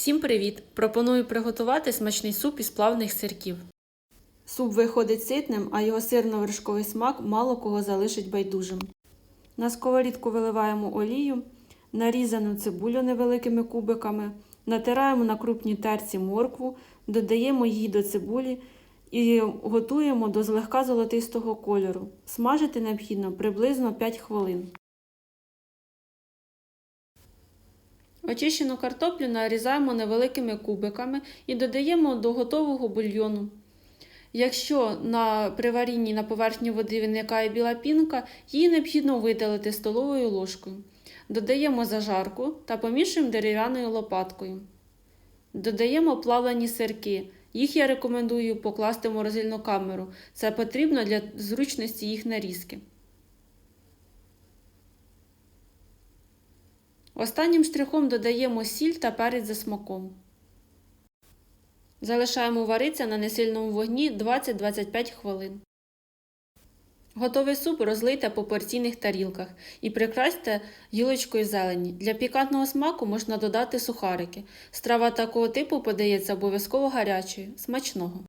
Всім привіт! Пропоную приготувати смачний суп із плавних сирків. Суп виходить ситним, а його сирно-вершковий смак мало кого залишить байдужим. На сковорідку виливаємо олію, нарізану цибулю невеликими кубиками, натираємо на крупній терці моркву, додаємо її до цибулі і готуємо до злегка золотистого кольору. Смажити необхідно приблизно 5 хвилин. Очищену картоплю нарізаємо невеликими кубиками і додаємо до готового бульйону. Якщо на при варінні на поверхні води виникає біла пінка, її необхідно видалити столовою ложкою. Додаємо зажарку та помішуємо дерев'яною лопаткою. Додаємо плавлені сирки. Їх я рекомендую покласти в морозильну камеру. Це потрібно для зручності їх нарізки. Останнім штрихом додаємо сіль та перець за смаком. Залишаємо варитися на несильному вогні 20-25 хвилин. Готовий суп розлийте по порційних тарілках і прикрасьте гілочкою зелені. Для пікантного смаку можна додати сухарики. Страва такого типу подається обов'язково гарячою. Смачного!